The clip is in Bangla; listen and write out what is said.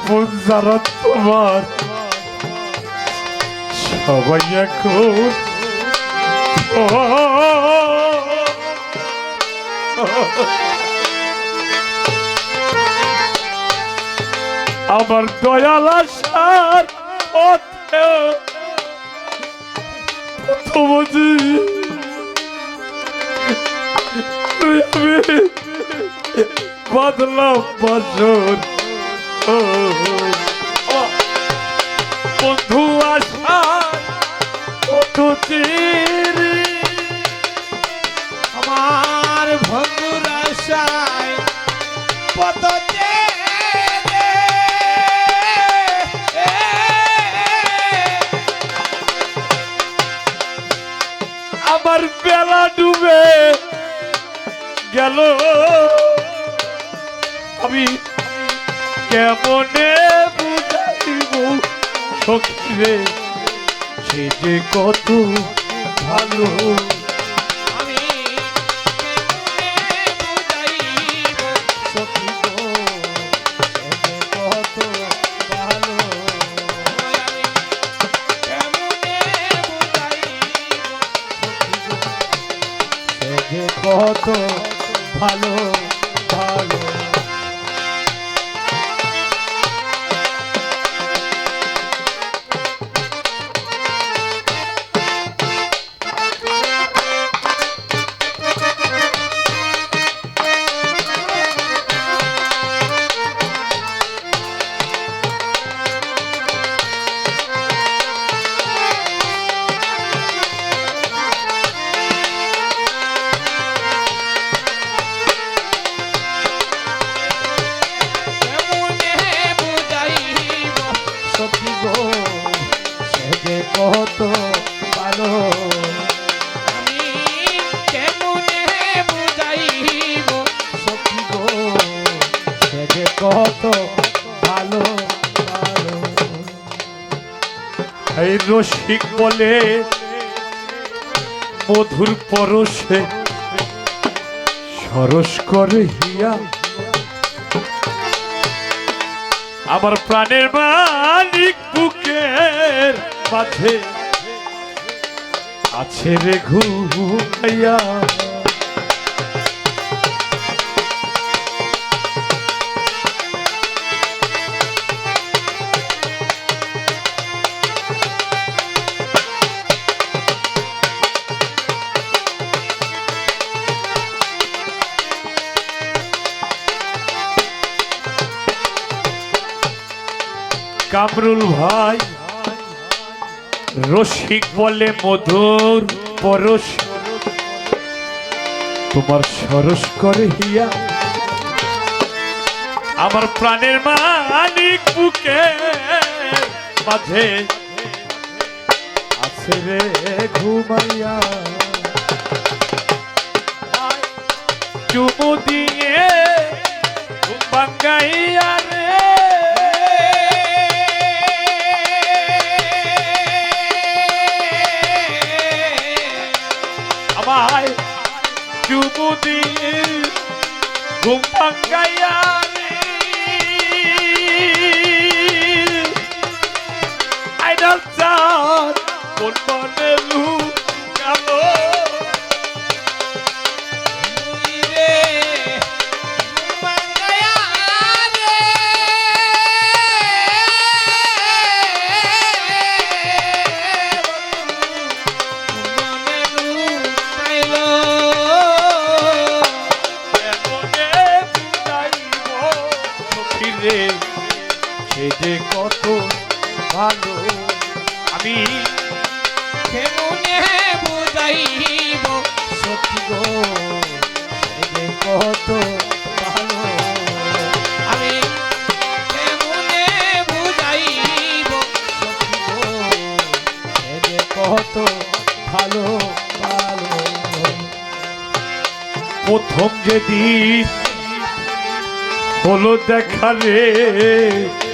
আপন যারা তোমার। সবাই এখন আমার দয়াল আসার প্রথমদি আমি বাদলাম ও, ও, বন্ধু আমার ভঙ্গুর আশায় আমার বেলা ডুবে গেল। আমি কেমনে বুঝাইব সখী রে সে যে কত ভালো। কত ভালো। ভালো। কত ভালো। কত ভালো এই রসিক বলে মধুর পরশে সরস করে হিয়া। আমার প্রাণের মালিক বুকের মাঝে আছে রে ঘুমাইয়া কামরুল ভাই রসিক বলে মধুর পরশ। তোমার সরস করে হিয়া। আমার প্রাণের মালিক বুকে মাঝে আছে রে ঘুমাইয়া। চুমু দিয়ে ঘুম আমায় চুমু দিয়ে ঘুম ভাঙ্গাইয়া সখীরে সে যে কত ভালো। আমি বুঝাইব সত্যি গো? সে যে কত ভালো। আমি কেমনে বুঝাইব সত্যি গো? সে যে কত ভালো ভালো। প্রথম যেদিন হলো দেখা রে।